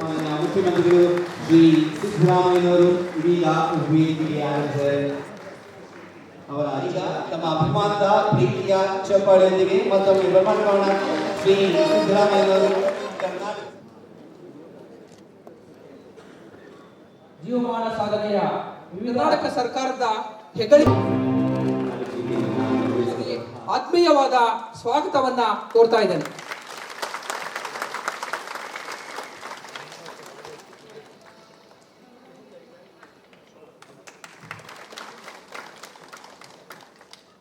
ಮಾನ್ಯ ಮುಖ್ಯಮಂತ್ರಿಗಳು ಶ್ರೀ ಸಿದ್ದರಾಮಯ್ಯನವರು ಇದೀಗ ವೇದಿಕೆಗೆ ಆಗಮಿಸಿದ್ದಾರೆ ಅವರ ಈಗ ತಮ್ಮ ಅಭಿಮಾನದ ಪ್ರೀತಿಯ ಚಪ್ಪಾಳೆಯೊಂದಿಗೆ ಮತ್ತೊಮ್ಮೆ ಬರಮಾಡೋಣ ಶ್ರೀ ಸಿದ್ದರಾಮಯ್ಯನವರು ಕರ್ನಾಟಕ ಜೀವಮಾನ ಸಾಧನೆಯ ಕರ್ನಾಟಕ ಸರ್ಕಾರದ ಹೆಗ್ಗಳಿಕೆ ಆತ್ಮೀಯವಾದ ಸ್ವಾಗತವನ್ನ ತೋರ್ತಾ ಇದ್ದೇನೆ.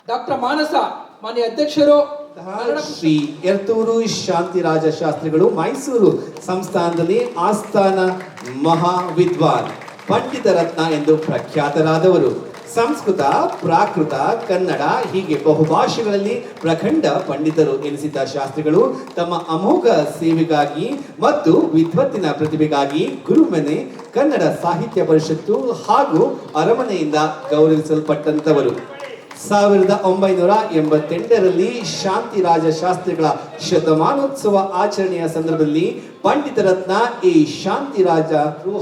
ಡಾಕ್ಟರ್ ಮಾನಸ, ಮಾನ್ಯ ಅಧ್ಯಕ್ಷರು ಶ್ರೀ ಎರ್ತೂರು ಶಾಂತಿರಾಜ ಶಾಸ್ತ್ರಿಗಳು, ಮೈಸೂರು ಸಂಸ್ಥಾನದಲ್ಲಿ ಆಸ್ಥಾನ ಮಹಾ ವಿದ್ವಾನ್ ಪಂಡಿತ ರತ್ನ ಎಂದು ಪ್ರಖ್ಯಾತರಾದವರು. ಸಂಸ್ಕೃತ, ಪ್ರಾಕೃತ, ಕನ್ನಡ, ಹೀಗೆ ಬಹುಭಾಷೆಗಳಲ್ಲಿ ಪ್ರಖಂಡ ಪಂಡಿತರು ಎನಿಸಿದ್ದ ಶಾಸ್ತ್ರಿಗಳು ತಮ್ಮ ಅಮೋಘ ಸೇವೆಗಾಗಿ ಮತ್ತು ವಿದ್ವತ್ತಿನ ಪ್ರತಿಭೆಗಾಗಿ ಗುರುಮನೆ, ಕನ್ನಡ ಸಾಹಿತ್ಯ ಪರಿಷತ್ತು ಹಾಗೂ ಅರಮನೆಯಿಂದ ಗೌರವಿಸಲ್ಪಟ್ಟಂತವರು. ಸಾವಿರದ ಒಂಬೈನೂರ ಎಂಬತ್ತೆಂಟರಲ್ಲಿ ಶಾಂತಿರಾಜ ಶಾಸ್ತ್ರಿಗಳ ಶತಮಾನೋತ್ಸವ ಆಚರಣೆಯ ಸಂದರ್ಭದಲ್ಲಿ ಪಂಡಿತ ರತ್ನ ಈ ಶಾಂತಿರಾಜ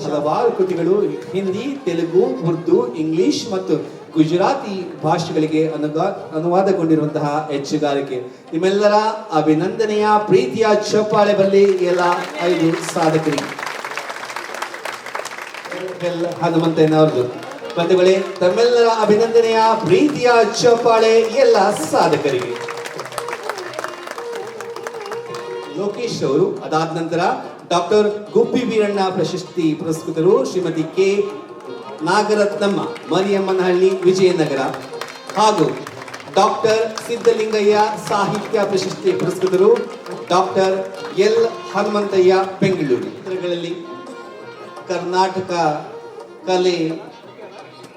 ಹಲವಾರು ಕೃತಿಗಳು ಹಿಂದಿ, ತೆಲುಗು, ಉರ್ದು, ಇಂಗ್ಲಿಷ್ ಮತ್ತು ಗುಜರಾತಿ ಭಾಷೆಗಳಿಗೆ ಅನುಗ- ಅನುವಾದಗೊಂಡಿರುವಂತಹ ಹೆಚ್ಚುಗಾರಿಕೆ. ನಿಮ್ಮೆಲ್ಲರ ಅಭಿನಂದನೆಯ, ಪ್ರೀತಿಯ ಚಪ್ಪಾಳೆ ಬರಲಿ ಎಲ್ಲ ಐದು ಸಾಧಕರಿಗೆ. ಹನುಮಂತಯ್ಯನವ್ರದ್ದು ಹನುಮಂತಯ್ಯನವರದು ಬಂಧುಗಳೇ ತಮ್ಮೆಲ್ಲರ ಅಭಿನಂದನೆಯ ಪ್ರೀತಿಯ ಚಪ್ಪಾಳೆ ಎಲ್ಲ ಸಾಧಕರಿಗೆ. ಲೋಕೇಶ್ ಅವರು ಅದಾದ ನಂತರ ಡಾಕ್ಟರ್ ಗುಬ್ಬಿ ವೀರಣ್ಣ ಪ್ರಶಸ್ತಿ ಪುರಸ್ಕೃತರು ಶ್ರೀಮತಿ ಕೆ. ನಾಗರತ್ನಮ್ಮ, ಮರಿಯಮ್ಮನಹಳ್ಳಿ, ವಿಜಯನಗರ. ಹಾಗೂ ಡಾಕ್ಟರ್ ಸಿದ್ದಲಿಂಗಯ್ಯ ಸಾಹಿತ್ಯ ಪ್ರಶಸ್ತಿ ಪುರಸ್ಕೃತರು ಡಾಕ್ಟರ್ ಎಲ್. ಹನುಮಂತಯ್ಯ, ಬೆಂಗಳೂರು. ಚಿತ್ರಗಳಲ್ಲಿ ಕರ್ನಾಟಕ ಕಲೆ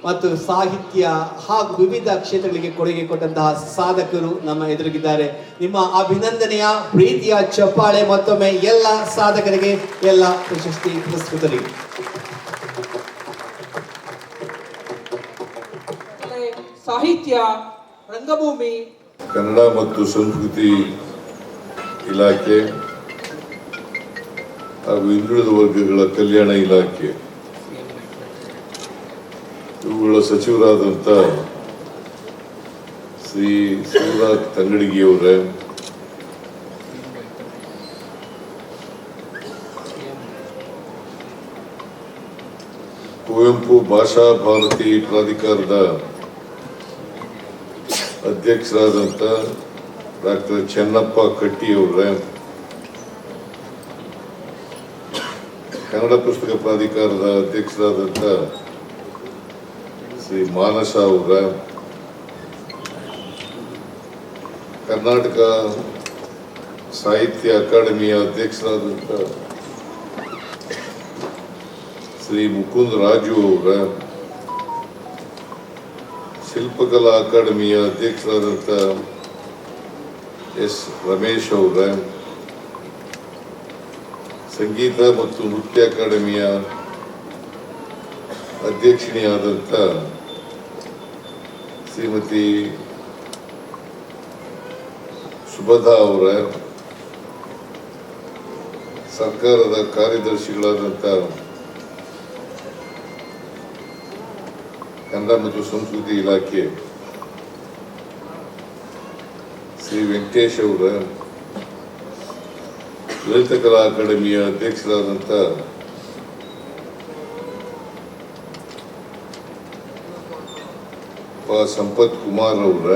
ಮತ್ತು ಸಾಹಿತ್ಯ ಹಾಗೂ ವಿವಿಧ ಕ್ಷೇತ್ರಗಳಿಗೆ ಕೊಡುಗೆ ಕೊಟ್ಟಂತಹ ಸಾಧಕರು ನಮ್ಮ ಎದುರಿಗಿದ್ದಾರೆ. ನಿಮ್ಮ ಅಭಿನಂದನೆಯ ಪ್ರೀತಿಯ ಚಪ್ಪಾಳೆ ಮತ್ತೊಮ್ಮೆ ಎಲ್ಲ ಸಾಧಕರಿಗೆ ಎಲ್ಲ ಪ್ರಶಸ್ತಿ ಪುರಸ್ಕೃತರಿಗೆ. ಕಲೆ, ಸಾಹಿತ್ಯ ರಂಗಭೂಮಿ ಕನ್ನಡ ಮತ್ತು ಸಂಸ್ಕೃತಿ ಇಲಾಖೆ ಹಾಗೂ ಹಿಂದುಳಿದ ವರ್ಗಗಳ ಕಲ್ಯಾಣ ಇಲಾಖೆ. ಇವುಗಳ ಸಚಿವರಾದಂಥ ಶ್ರೀ ಶಿವರಾಜ್ ತಂಗಡಿಗಿಯವರೇ ಕುವೆಂಪು ಭಾಷಾ ಭಾರತಿ ಪ್ರಾಧಿಕಾರದ ಅಧ್ಯಕ್ಷರಾದಂಥ ಡಾಕ್ಟರ್ ಚೆನ್ನಪ್ಪ ಕಟ್ಟಿಯವರೇ. ಕನ್ನಡ ಪುಸ್ತಕ ಪ್ರಾಧಿಕಾರದ ಅಧ್ಯಕ್ಷರಾದಂಥ ಶ್ರೀ ಮಾನಸ ಅವರ ಕರ್ನಾಟಕ ಸಾಹಿತ್ಯ ಅಕಾಡೆಮಿಯ ಅಧ್ಯಕ್ಷರಾದಂಥ ಶ್ರೀ ಮುಕುಂದ್ ರಾಜು ಅವರ ಶಿಲ್ಪಕಲಾ ಅಕಾಡೆಮಿಯ ಅಧ್ಯಕ್ಷರಾದಂಥ ಎಸ್ ರಮೇಶ್ ಅವರ ಸಂಗೀತ ಮತ್ತು ನೃತ್ಯ ಅಕಾಡೆಮಿಯ ಅಧ್ಯಕ್ಷಿಣಿಯಾದಂಥ ಶ್ರೀಮತಿ ಸುಭದಾ ಅವರ, ಸರ್ಕಾರದ ಕಾರ್ಯದರ್ಶಿಗಳಾದಂಥ ಕನ್ನಡ ಮತ್ತು ಸಂಸ್ಕೃತಿ ಇಲಾಖೆ ಶ್ರೀ ವೆಂಕಟೇಶ್ ಅವರ, ಲಲಿತ ಕಲಾ ಅಕಾಡೆಮಿಯ ಅಧ್ಯಕ್ಷರಾದಂಥ ಸಂಪತ್ ಕುಮಾರ್ ಅವರ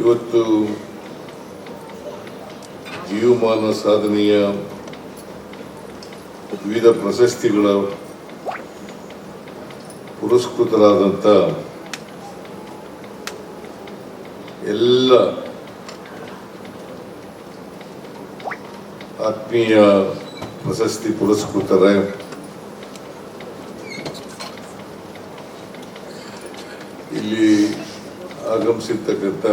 ಇವತ್ತು ಜೀವಮಾನ ಸಾಧನೆಯ ವಿವಿಧ ಪ್ರಶಸ್ತಿಗಳ ಪುರಸ್ಕೃತರಾದಂಥ ಎಲ್ಲ ಆತ್ಮೀಯ ಪ್ರಶಸ್ತಿ ಪುರಸ್ಕೃತರೇ ಇಲ್ಲಿ ಆಗಮಿಸಿರ್ತಕ್ಕಂಥ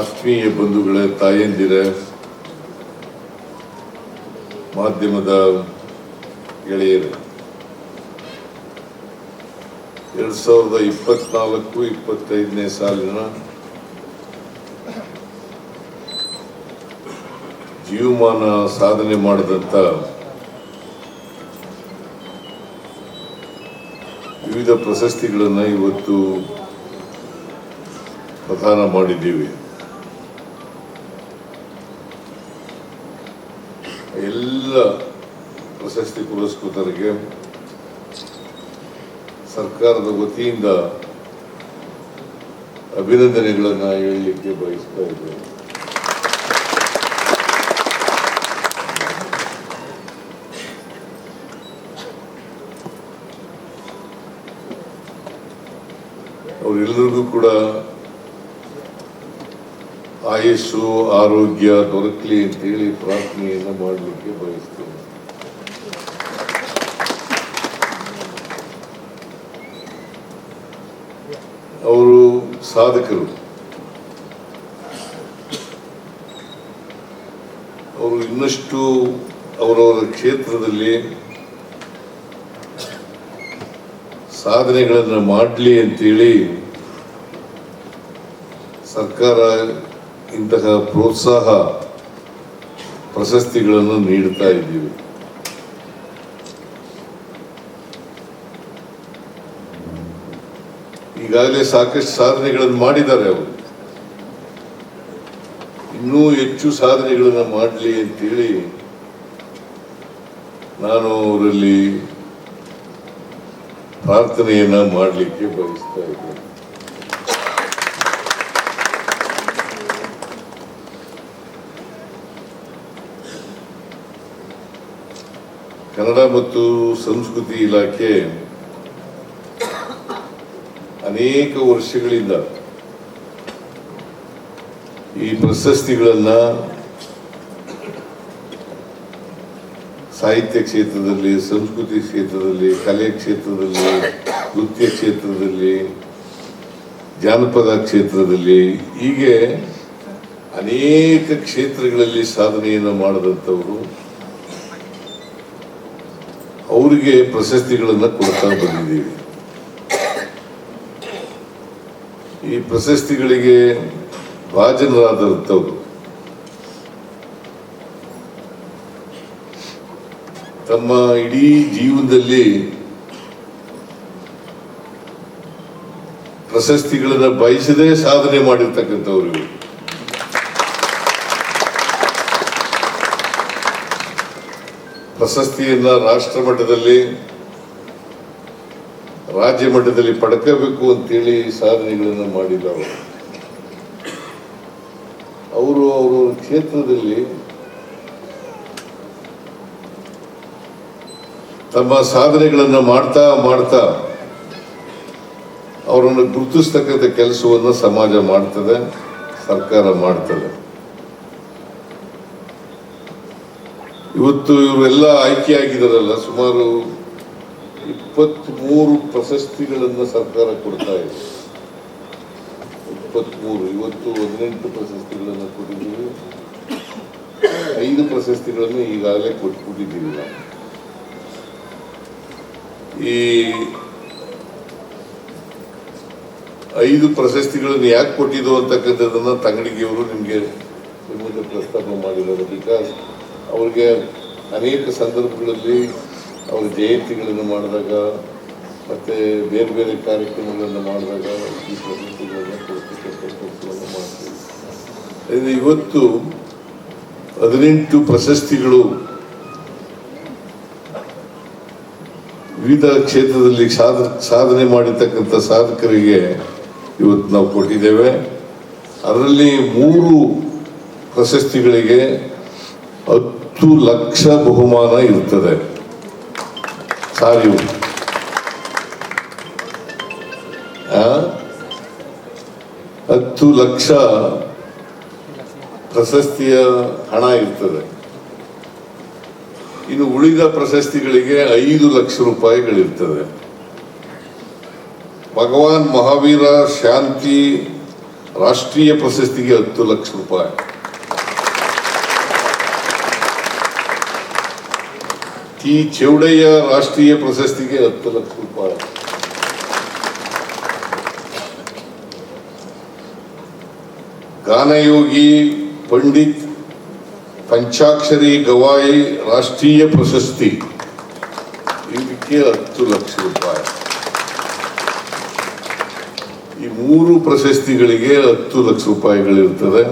ಆತ್ಮೀಯ ಬಂಧುಗಳ, ತಾಯಂದಿರ, ಮಾಧ್ಯಮದ ಗೆಳೆಯರು, ಎರಡ್ ಸಾವಿರದ ಇಪ್ಪತ್ನಾಲ್ಕು, ಇಪ್ಪತ್ತೈದನೇ ಸಾಲಿನ ಜೀವಮಾನ ಸಾಧನೆ ಮಾಡಿದಂಥ ವಿವಿಧ ಪ್ರಶಸ್ತಿಗಳನ್ನು ಇವತ್ತು ಪ್ರದಾನ ಮಾಡಿದ್ದೀವಿ. ಎಲ್ಲ ಪ್ರಶಸ್ತಿ ಪುರಸ್ಕೃತರಿಗೆ ಸರ್ಕಾರದ ವತಿಯಿಂದ ಅಭಿನಂದನೆಗಳನ್ನು ಹೇಳಲಿಕ್ಕೆ ಬಯಸ್ತಾ ಇದ್ದೇನೆ. ಕೂಡ ಆಯಸ್ಸು, ಆರೋಗ್ಯ ದೊರಕಲಿ ಅಂತೇಳಿ ಪ್ರಾರ್ಥನೆಯನ್ನು ಮಾಡಲಿಕ್ಕೆ ಬಯಸ್ತೇನೆ. ಅವರು ಸಾಧಕರು. ಅವರು ಇನ್ನಷ್ಟು ಅವರವರ ಕ್ಷೇತ್ರದಲ್ಲಿ ಸಾಧನೆಗಳನ್ನು ಮಾಡಲಿ ಅಂತೇಳಿ ಸರ್ಕಾರ ಇಂತಹ ಪ್ರೋತ್ಸಾಹ ಪ್ರಶಸ್ತಿಗಳನ್ನು ನೀಡ್ತಾ ಇದ್ದೀವಿ. ಈಗಾಗಲೇ ಸಾಕಷ್ಟು ಸಾಧನೆಗಳನ್ನು ಮಾಡಿದ್ದಾರೆ ಅವರು. ಇನ್ನೂ ಹೆಚ್ಚು ಸಾಧನೆಗಳನ್ನು ಮಾಡಲಿ ಅಂತೇಳಿ ನಾನು ಅವರಲ್ಲಿ ಪ್ರಾರ್ಥನೆಯನ್ನ ಮಾಡಲಿಕ್ಕೆ ಬಯಸ್ತಾ ಇದ್ದೇನೆ ಕನ್ನಡ ಮತ್ತು ಸಂಸ್ಕೃತಿ ಇಲಾಖೆ ಅನೇಕ ವರ್ಷಗಳಿಂದ ಈ ಪ್ರಶಸ್ತಿಗಳನ್ನ ಸಾಹಿತ್ಯ ಕ್ಷೇತ್ರದಲ್ಲಿ, ಸಂಸ್ಕೃತಿ ಕ್ಷೇತ್ರದಲ್ಲಿ, ಕಲೆ ಕ್ಷೇತ್ರದಲ್ಲಿ, ನೃತ್ಯ ಕ್ಷೇತ್ರದಲ್ಲಿ, ಜಾನಪದ ಕ್ಷೇತ್ರದಲ್ಲಿ ಹೀಗೆ ಅನೇಕ ಕ್ಷೇತ್ರಗಳಲ್ಲಿ ಸಾಧನೆಯನ್ನು ಮಾಡಿದಂಥವರು ಅವರಿಗೆ ಪ್ರಶಸ್ತಿಗಳನ್ನು ಕೊಡ್ತಾ ಬಂದಿದ್ದೀವಿ. ಈ ಪ್ರಶಸ್ತಿಗಳಿಗೆ ಭಾಜನರಾದಂಥವ್ರು ತಮ್ಮ ಇಡೀ ಜೀವನದಲ್ಲಿ ಪ್ರಶಸ್ತಿಗಳನ್ನು ಬಯಸದೇ ಸಾಧನೆ ಮಾಡಿರ್ತಕ್ಕಂಥವ್ರು ಪ್ರಶಸ್ತಿಯನ್ನ ರಾಷ್ಟ್ರ ಮಟ್ಟದಲ್ಲಿ, ರಾಜ್ಯ ಮಟ್ಟದಲ್ಲಿ ಪಡ್ಕೋಬೇಕು ಅಂತೇಳಿ ಸಾಧನೆಗಳನ್ನು ಮಾಡಿದ್ದಾರೆ ಅವರು ಅವರು ಕ್ಷೇತ್ರದಲ್ಲಿ ತಮ್ಮ ಸಾಧನೆಗಳನ್ನು ಮಾಡ್ತಾ ಮಾಡ್ತಾ ಅವರನ್ನು ಗುರುತಿಸ್ತಕ್ಕಂಥ ಕೆಲಸವನ್ನು ಸಮಾಜ ಮಾಡ್ತದೆ, ಸರ್ಕಾರ ಮಾಡ್ತದೆ. ಇವತ್ತು ಇವರೆಲ್ಲ ಆಯ್ಕೆಯಾಗಿದ್ದಾರಲ್ಲ ಸುಮಾರು ಇಪ್ಪತ್ತ್ಮೂರು ಪ್ರಶಸ್ತಿಗಳನ್ನು ಸರ್ಕಾರ ಕೊಡ್ತಾ ಇದೆ. ಇಪ್ಪತ್ತ್ಮೂರು ಇವತ್ತು ಹದಿನೆಂಟು ಪ್ರಶಸ್ತಿಗಳನ್ನು ಕೊಟ್ಟಿದ್ದೀವಿ. ಐದು ಪ್ರಶಸ್ತಿಗಳನ್ನು ಈಗಾಗಲೇ ಕೊಟ್ಬಿಟ್ಟಿದ್ದೀವಿ ನಾವು. ಈ ಐದು ಪ್ರಶಸ್ತಿಗಳನ್ನು ಯಾಕೆ ಕೊಟ್ಟಿದ್ದು ಅಂತಕ್ಕಂಥದ್ದನ್ನ ತಂಗಡಿಗೆಯವರು ನಿಮಗೆ ನಿಮ್ಮಲ್ಲಿ ಪ್ರಸ್ತಾಪ ಮಾಡಿದ್ದಾರೆ. ಬಿಕಾಸ್ ಅವ್ರಿಗೆ ಅನೇಕ ಸಂದರ್ಭಗಳಲ್ಲಿ ಅವರ ಜಯಂತಿಗಳನ್ನು ಮಾಡಿದಾಗ ಮತ್ತು ಬೇರೆ ಬೇರೆ ಕಾರ್ಯಕ್ರಮಗಳನ್ನು ಮಾಡಿದಾಗ ಈ ಪ್ರಶಸ್ತಿಗಳನ್ನು ಕೊಡ್ತಕ್ಕಂಥ ಮಾಡ್ತೀವಿ. ಅದರಿಂದ ಇವತ್ತು ಹದಿನೆಂಟು ಪ್ರಶಸ್ತಿಗಳು ವಿವಿಧ ಕ್ಷೇತ್ರದಲ್ಲಿ ಸಾಧ, ಸಾಧನೆ ಮಾಡಿರ್ತಕ್ಕಂಥ ಸಾಧಕರಿಗೆ ಇವತ್ತು ನಾವು ಕೊಟ್ಟಿದ್ದೇವೆ. ಅದರಲ್ಲಿ ಮೂರು ಪ್ರಶಸ್ತಿಗಳಿಗೆ ಹತ್ತು ಲಕ್ಷ ಬಹುಮಾನ ಇರ್ತದೆ. ಸಾರಿವು? ಹತ್ತು ಲಕ್ಷ ಪ್ರಶಸ್ತಿಯ ಹಣ ಇರ್ತದೆ. ಇನ್ನು ಉಳಿದ ಪ್ರಶಸ್ತಿಗಳಿಗೆ ಐದು ಲಕ್ಷ ರೂಪಾಯಿಗಳಿರ್ತದೆ. ಭಗವಾನ್ ಮಹಾವೀರ ಶಾಂತಿ ರಾಷ್ಟ್ರೀಯ ಪ್ರಶಸ್ತಿಗೆ ಹತ್ತು ಲಕ್ಷ ರೂಪಾಯಿ. ಈ ಚೌಡಯ್ಯ ರಾಷ್ಟ್ರೀಯ ಪ್ರಶಸ್ತಿಗೆ ಹತ್ತು ಲಕ್ಷ ರೂಪಾಯಿ. ಗಾನಯೋಗಿ ಪಂಡಿತ್ ಪಂಚಾಕ್ಷರಿ ಗವಾಯಿ ರಾಷ್ಟ್ರೀಯ ಪ್ರಶಸ್ತಿ. ಇದಕ್ಕೆ ಹತ್ತು ಲಕ್ಷ ರೂಪಾಯಿ. ಈ ಮೂರು ಪ್ರಶಸ್ತಿಗಳಿಗೆ ಹತ್ತು ಲಕ್ಷ ರೂಪಾಯಿಗಳಿರ್ತದೆ.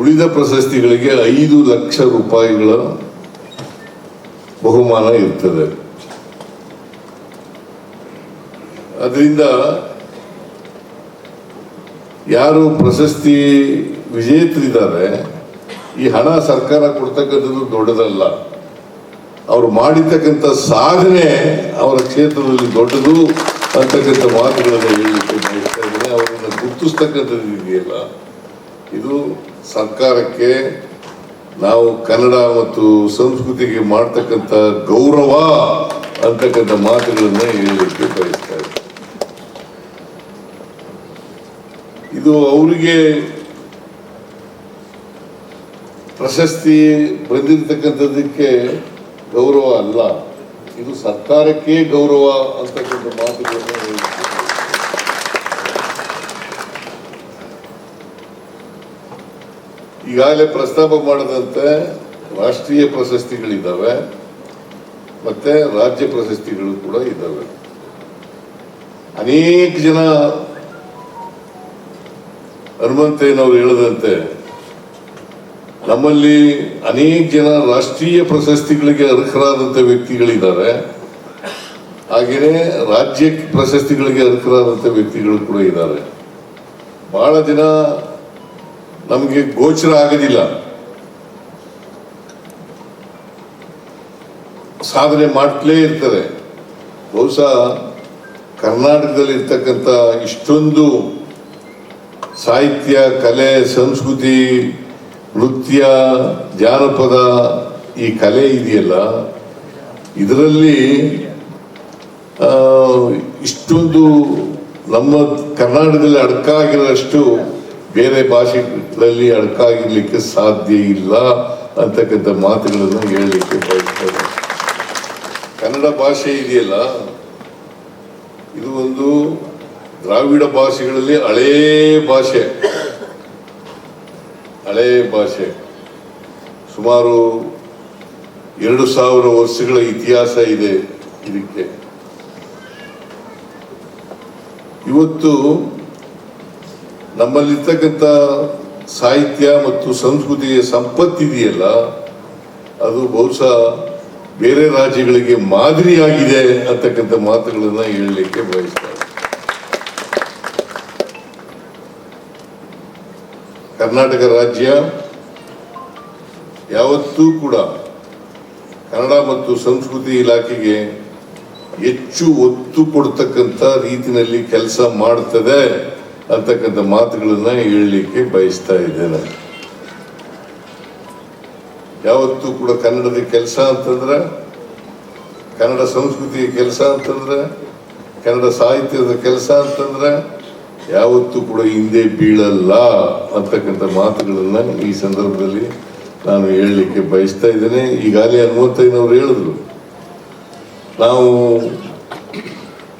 ಉಳಿದ ಪ್ರಶಸ್ತಿಗಳಿಗೆ ಐದು ಲಕ್ಷ ರೂಪಾಯಿಗಳ ಬಹುಮಾನ ಇರ್ತದೆ. ಅದರಿಂದ ಯಾರು ಪ್ರಶಸ್ತಿ ವಿಜೇತರಿದ್ದಾರೆ, ಈ ಹಣ ಸರ್ಕಾರ ಕೊಡ್ತಕ್ಕಂಥದ್ದು ದೊಡ್ಡದಲ್ಲ. ಅವರು ಮಾಡಿರ್ತಕ್ಕಂಥ ಸಾಧನೆ ಅವರ ಕ್ಷೇತ್ರದಲ್ಲಿ ದೊಡ್ಡದು ಅಂತಕ್ಕಂಥ ಮಾತುಗಳನ್ನು ಹೇಳಲಿಕ್ಕೆ ಅವರನ್ನು ಗುರುತಿಸ್ತಕ್ಕಂಥದ್ದು ಇದೆಯಲ್ಲ ಇದು ಸರ್ಕಾರಕ್ಕೆ ನಾವು ಕನ್ನಡ ಮತ್ತು ಸಂಸ್ಕೃತಿಗೆ ಮಾಡ್ತಕ್ಕಂಥ ಗೌರವ ಅಂತಕ್ಕಂಥ ಮಾತುಗಳನ್ನು ಹೇಳಲಿಕ್ಕೆ ಬಯಸ್ತಾ ಇದು ಅವರಿಗೆ ಪ್ರಶಸ್ತಿ ಬಂದಿರತಕ್ಕಂಥದ್ದಕ್ಕೆ ಗೌರವ ಅಲ್ಲ, ಇದು ಸರ್ಕಾರಕ್ಕೆ ಗೌರವ ಅಂತಕ್ಕಂಥ ಮಾತುಗಳನ್ನು ಈಗಾಗಲೇ ಪ್ರಸ್ತಾಪ ಮಾಡದಂತೆ ರಾಷ್ಟ್ರೀಯ ಪ್ರಶಸ್ತಿಗಳಿದ್ದಾವೆ, ಮತ್ತೆ ರಾಜ್ಯ ಪ್ರಶಸ್ತಿಗಳು ಕೂಡ ಇದ್ದಾವೆ. ಅನೇಕ ಜನ ಹನುಮಂತಯ್ಯನವರು ಹೇಳದಂತೆ, ನಮ್ಮಲ್ಲಿ ಅನೇಕ ಜನ ರಾಷ್ಟ್ರೀಯ ಪ್ರಶಸ್ತಿಗಳಿಗೆ ಅರ್ಹರಾದಂಥ ವ್ಯಕ್ತಿಗಳಿದ್ದಾರೆ. ಹಾಗೆಯೇ ರಾಜ್ಯ ಪ್ರಶಸ್ತಿಗಳಿಗೆ ಅರ್ಹರಾದಂಥ ವ್ಯಕ್ತಿಗಳು ಕೂಡ ಇದ್ದಾರೆ. ಬಹಳ ಜನ ನಮಗೆ ಗೋಚರ ಆಗೋದಿಲ್ಲ. ಸಾಧನೆ ಮಾಡ್ಲೇ ಇರ್ತಾರೆ ಬಹುಶಃ ಕರ್ನಾಟಕದಲ್ಲಿ ಇರ್ತಕ್ಕಂಥ ಇಷ್ಟೊಂದು ಸಾಹಿತ್ಯ, ಕಲೆ, ಸಂಸ್ಕೃತಿ, ನೃತ್ಯ, ಜಾನಪದ ಈ ಕಲೆ ಇದೆಯಲ್ಲ, ಇದರಲ್ಲಿ ಇಷ್ಟೊಂದು ನಮ್ಮ ಕರ್ನಾಟಕದಲ್ಲಿ ಅಡಕಾಗಿರೋಷ್ಟು ಬೇರೆ ಭಾಷೆಗಳಲ್ಲಿ ಅಡಕಾಗಿರ್ಲಿಕ್ಕೆ ಸಾಧ್ಯ ಇಲ್ಲ ಅಂತಕ್ಕಂಥ ಮಾತುಗಳನ್ನು ಹೇಳಲಿಕ್ಕೆ ಬಯಸ್ತೇನೆ. ಕನ್ನಡ ಭಾಷೆ ಇದೆಯಲ್ಲ, ಇದು ಒಂದು ದ್ರಾವಿಡ ಭಾಷೆಗಳಲ್ಲಿ ಹಳೇ ಭಾಷೆ. ಹಳೇ ಭಾಷೆ. ಸುಮಾರು ಎರಡು ಸಾವಿರ ವರ್ಷಗಳ ಇತಿಹಾಸ ಇದೆ ಇದಕ್ಕೆ. ಇವತ್ತು ನಮ್ಮಲ್ಲಿರ್ತಕ್ಕಂಥ ಸಾಹಿತ್ಯ ಮತ್ತು ಸಂಸ್ಕೃತಿಯ ಸಂಪತ್ತಿದೆಯಲ್ಲ, ಅದು ಬಹುಶಃ ಬೇರೆ ರಾಜ್ಯಗಳಿಗೆ ಮಾದರಿಯಾಗಿದೆ ಅಂತಕ್ಕಂಥ ಮಾತುಗಳನ್ನ ಹೇಳಲಿಕ್ಕೆ ಬಯಸ್ತಾರೆ. ಕರ್ನಾಟಕ ರಾಜ್ಯ ಯಾವತ್ತೂ ಕೂಡ ಕನ್ನಡ ಮತ್ತು ಸಂಸ್ಕೃತಿ ಇಲಾಖೆಗೆ ಹೆಚ್ಚು ಒತ್ತು ಕೊಡ್ತಕ್ಕಂಥ ರೀತಿಯಲ್ಲಿ ಕೆಲಸ ಮಾಡ್ತದೆ. ಅಂತಕ್ಕಂಥ ಮಾತುಗಳನ್ನ ಹೇಳಲಿಕ್ಕೆ ಬಯಸ್ತಾ ಇದ್ದೇನೆ. ಯಾವತ್ತೂ ಕೂಡ ಕನ್ನಡದ ಕೆಲಸ ಅಂತಂದ್ರೆ, ಕನ್ನಡ ಸಂಸ್ಕೃತಿಯ ಕೆಲಸ ಅಂತಂದ್ರೆ, ಕನ್ನಡ ಸಾಹಿತ್ಯದ ಕೆಲಸ ಅಂತಂದ್ರೆ ಯಾವತ್ತೂ ಕೂಡ ಹಿಂದೆ ಬೀಳಲ್ಲ ಅಂತಕ್ಕಂಥ ಮಾತುಗಳನ್ನ ಈ ಸಂದರ್ಭದಲ್ಲಿ ನಾನು ಹೇಳಲಿಕ್ಕೆ ಬಯಸ್ತಾ ಇದ್ದೇನೆ. ಈಗಾಗಲೇ ಹನುಮಂತಯ್ಯನವರು ಹೇಳಿದ್ರು, ನಾವು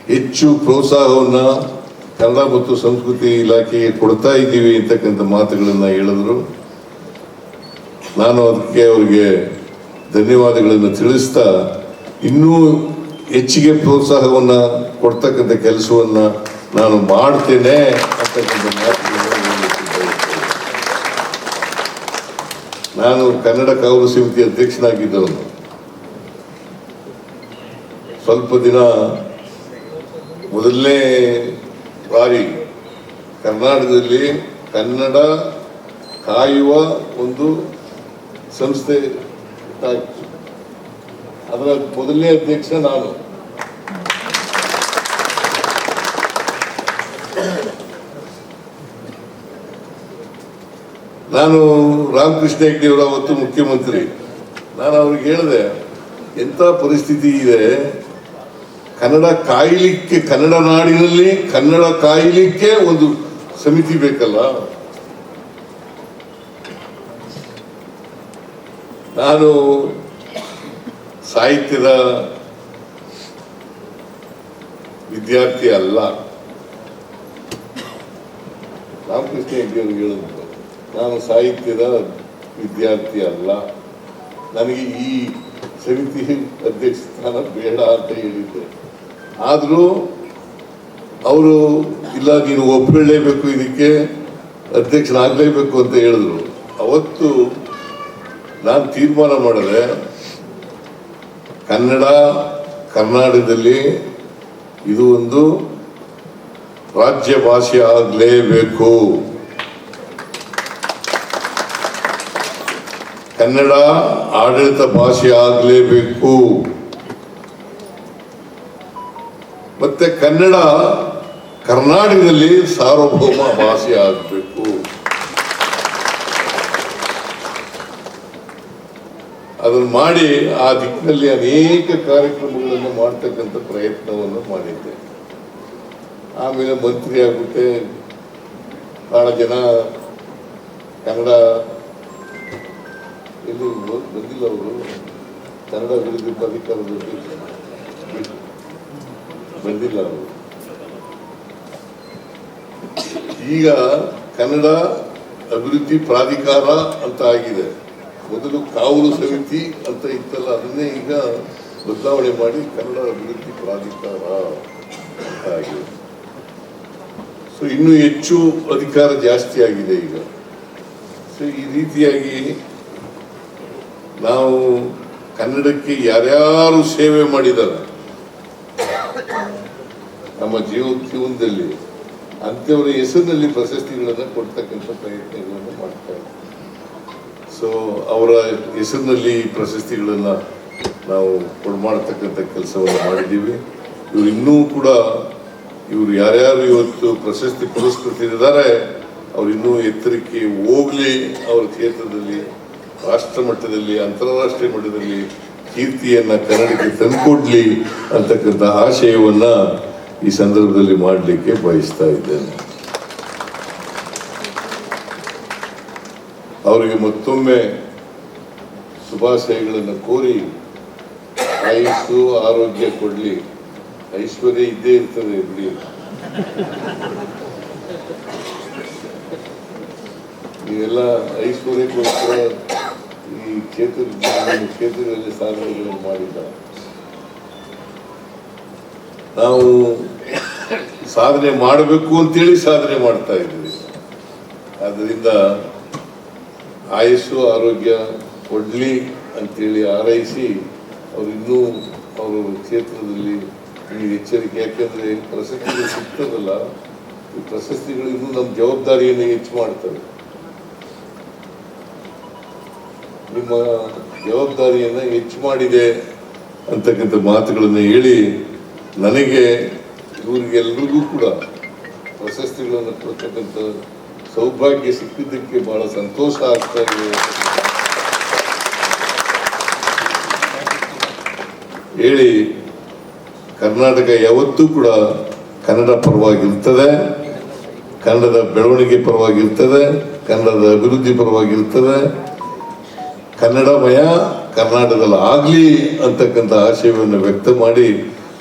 ಹೆಚ್ಚು ಪ್ರೋತ್ಸಾಹವನ್ನ ಕನ್ನಡ ಮತ್ತು ಸಂಸ್ಕೃತಿ ಇಲಾಖೆಗೆ ಕೊಡ್ತಾ ಇದ್ದೀವಿ ಅಂತಕ್ಕಂಥ ಮಾತುಗಳನ್ನು ಹೇಳಿದ್ರು ನಾನು ಅದಕ್ಕೆ ಅವರಿಗೆ ಧನ್ಯವಾದಗಳನ್ನು ತಿಳಿಸ್ತಾ ಇನ್ನೂ ಹೆಚ್ಚಿಗೆ ಪ್ರೋತ್ಸಾಹವನ್ನು ಕೊಡ್ತಕ್ಕಂಥ ಕೆಲಸವನ್ನು ನಾನು ಮಾಡ್ತೇನೆ ಅಂತಕ್ಕಂಥ ಮಾತುಗಳನ್ನು. ನಾನು ಕನ್ನಡ ಕಾವಲು ಸಮಿತಿ ಅಧ್ಯಕ್ಷನಾಗಿದ್ದವನು ಸ್ವಲ್ಪ ದಿನ ಮೊದಲನೇ ಬಾರಿ ಕರ್ನಾಟಕದಲ್ಲಿ ಕನ್ನಡ ಕಾಯುವ ಒಂದು ಸಂಸ್ಥೆ. ಅದರ ಮೊದಲನೇ ಅಧ್ಯಕ್ಷ ನಾನು ನಾನು ರಾಮಕೃಷ್ಣ ಹೆಗ್ಡೆ ಅವರ ಅವತ್ತು ಮುಖ್ಯಮಂತ್ರಿ ನಾನು ಅವ್ರಿಗೆ ಹೇಳಿದೆ, ಎಂಥ ಪರಿಸ್ಥಿತಿ ಇದೆ ಕನ್ನಡ ಕಾಯಲಿಕ್ಕೆ, ಕನ್ನಡ ನಾಡಿನಲ್ಲಿ ಕನ್ನಡ ಕಾಯಲಿಕ್ಕೆ ಒಂದು ಸಮಿತಿ ಬೇಕಲ್ಲ? ನಾನು ಸಾಹಿತ್ಯದ ವಿದ್ಯಾರ್ಥಿ ಅಲ್ಲ. ರಾಮಕೃಷ್ಣ ಹೆಗ್ಡೆ ಅವ್ರಿಗೆ ಹೇಳಿದ್ರು ನಾನು ಸಾಹಿತ್ಯದ ವಿದ್ಯಾರ್ಥಿ ಅಲ್ಲ. ನನಗೆ ಈ ಸಮಿತಿ ಅಧ್ಯಕ್ಷ ಸ್ಥಾನ ಬೇಡ ಅಂತ ಹೇಳಿದ್ದೆ. ಆದರೂ ಅವರು ಇಲ್ಲ, ನೀನು ಒಪ್ಕೊಳ್ಳೇಬೇಕು ಇದಕ್ಕೆ ಅಧ್ಯಕ್ಷನಾಗಲೇಬೇಕು ಅಂತ ಹೇಳಿದ್ರು. ಅವತ್ತು ನಾನು ತೀರ್ಮಾನ ಮಾಡಿದೆ ಕನ್ನಡ ಕರ್ನಾಟಕದಲ್ಲಿ ಇದು ಒಂದು ರಾಜ್ಯ ಭಾಷೆ ಆಗಲೇಬೇಕು. ಕನ್ನಡ ಆಡಳಿತ ಭಾಷೆ ಆಗಲೇಬೇಕು. ಮತ್ತೆ ಕನ್ನಡ ಕರ್ನಾಟಕದಲ್ಲಿ ಸಾರ್ವಭೌಮ ಭಾಷೆ ಆಗಬೇಕು. ಅದನ್ನು ಮಾಡಿ ಆ ದಿಕ್ಕಿನಲ್ಲಿ ಅನೇಕ ಕಾರ್ಯಕ್ರಮಗಳನ್ನು ಮಾಡ್ತಕ್ಕಂಥ ಪ್ರಯತ್ನವನ್ನು ಮಾಡಿದ್ದೆ. ಆಮೇಲೆ ಮಂತ್ರಿ ಆಗುತ್ತೆ. ಬಹಳ ಜನ ಕನ್ನಡ ಎಲ್ಲಿ ಬಂದಿಲ್ಲ ಅವರು. ಕನ್ನಡ ಅಭಿವೃದ್ಧಿ ಪ್ರಾಧಿಕಾರದಲ್ಲಿ ಬಂದಿಲ್ಲ ಅವರು. ಈಗ ಕನ್ನಡ ಅಭಿವೃದ್ಧಿ ಪ್ರಾಧಿಕಾರ ಅಂತ ಆಗಿದೆ. ಮೊದಲು ಕಾವಲು ಸಮಿತಿ ಅಂತ ಇತ್ತಲ್ಲ, ಅದನ್ನೇ ಈಗ ಬದಲಾವಣೆ ಮಾಡಿ ಕನ್ನಡ ಅಭಿವೃದ್ಧಿ ಪ್ರಾಧಿಕಾರ ಅಂತ ಆಗಿದೆ. ಸೊ ಇನ್ನೂ ಹೆಚ್ಚು ಅಧಿಕಾರ ಜಾಸ್ತಿ ಆಗಿದೆ ಈಗ. ಸೊ ಈ ರೀತಿಯಾಗಿ ನಾವು ಕನ್ನಡಕ್ಕೆ ಯಾರ್ಯಾರು ಸೇವೆ ಮಾಡಿದ್ದಾರೆ ನಮ್ಮ ಜೀವ ಜೀವನದಲ್ಲಿ ಅಂಥವರ ಹೆಸರಿನಲ್ಲಿ ಪ್ರಶಸ್ತಿಗಳನ್ನು ಕೊಡ್ತಕ್ಕಂಥ ಪ್ರಯತ್ನಗಳನ್ನು ಮಾಡ್ತಾ ಇದ್ದೀವಿ ಸೊ ಅವರ ಹೆಸರಿನಲ್ಲಿ ಪ್ರಶಸ್ತಿಗಳನ್ನು ನಾವು ಕೊಡ್ ಕೆಲಸವನ್ನು ಮಾಡಿದ್ದೀವಿ. ಇವರು ಇನ್ನೂ ಕೂಡ ಇವರು ಯಾರ್ಯಾರು ಇವತ್ತು ಪ್ರಶಸ್ತಿ ಪುರಸ್ಕೃತರಿದ್ದಾರೆ, ಅವ್ರು ಇನ್ನೂ ಎತ್ತರಕ್ಕೆ ಹೋಗ್ಲಿ ಅವರ ಕ್ಷೇತ್ರದಲ್ಲಿ, ರಾಷ್ಟ್ರ ಮಟ್ಟದಲ್ಲಿ, ಅಂತಾರಾಷ್ಟ್ರೀಯ ಮಟ್ಟದಲ್ಲಿ ಕೀರ್ತಿಯನ್ನ ಕನ್ನಡಕ್ಕೆ ತಂದುಕೊಡ್ಲಿ ಅಂತಕ್ಕಂಥ ಆಶಯವನ್ನ ಈ ಸಂದರ್ಭದಲ್ಲಿ ಮಾಡಲಿಕ್ಕೆ ಬಯಸ್ತಾ ಇದ್ದೇನೆ. ಅವರಿಗೆ ಮತ್ತೊಮ್ಮೆ ಶುಭಾಶಯಗಳನ್ನು ಕೋರಿ ಆಯುಸ್ಸು ಆರೋಗ್ಯ ಕೊಡಲಿ. ಐಶ್ವರ್ಯ ಇದ್ದೇ ಇರ್ತದೆ ಬಿಡಿ. ನೀವೆಲ್ಲ ಐಶ್ವರ್ಯಕ್ಕೋಸ್ಕರ ಈ ಕ್ಷೇತ್ರ ಕ್ಷೇತ್ರದಲ್ಲಿ ಸಾಧನೆಗಳನ್ನು ಮಾಡಿಲ್ಲ ನಾವು ಸಾಧನೆ ಮಾಡಬೇಕು ಅಂತೇಳಿ ಸಾಧನೆ ಮಾಡ್ತಾ ಇದ್ದೀವಿ. ಆದ್ದರಿಂದ ಆಯಸ್ಸು, ಆರೋಗ್ಯ ಕೊಡಲಿ ಅಂತೇಳಿ ಆರೈಸಿ ಅವರು ಇನ್ನೂ ಅವರು ಕ್ಷೇತ್ರದಲ್ಲಿ ಈ ಎಚ್ಚರಿಕೆ. ಯಾಕೆಂದ್ರೆ ಪ್ರಶಸ್ತಿಗಳು ಸಿಗ್ತದಲ್ಲ, ಈ ಪ್ರಶಸ್ತಿಗಳು ಇನ್ನೂ ನಮ್ಮ ಜವಾಬ್ದಾರಿಯನ್ನು ಹೆಚ್ಚು ಮಾಡ್ತವೆ. ನಿಮ್ಮ ಜವಾಬ್ದಾರಿಯನ್ನು ಹೆಚ್ಚು ಮಾಡಿದೆ ಅಂತಕ್ಕಂಥ ಮಾತುಗಳನ್ನು ಹೇಳಿ ನನಗೆ ಇವರಿಗೆಲ್ರಿಗೂ ಕೂಡ ಪ್ರಶಸ್ತಿಗಳನ್ನು ಕೊಡ್ತಕ್ಕಂಥ ಸೌಭಾಗ್ಯ ಸಿಕ್ಕಿದ್ದಕ್ಕೆ ಬಹಳ ಸಂತೋಷ ಆಗ್ತಾ ಇದೆ. ಹೇಳಿ, ಕರ್ನಾಟಕ ಯಾವತ್ತೂ ಕೂಡ ಕನ್ನಡ ಪರವಾಗಿರ್ತದೆ, ಕನ್ನಡದ ಬೆಳವಣಿಗೆ ಪರವಾಗಿರ್ತದೆ, ಕನ್ನಡದ ಅಭಿವೃದ್ಧಿ ಪರವಾಗಿರ್ತದೆ. ಕನ್ನಡಮಯ ಕರ್ನಾಟಕದಲ್ಲಿ ಆಗಲಿ ಅಂತಕ್ಕಂಥ ಆಶಯವನ್ನು ವ್ಯಕ್ತ ಮಾಡಿ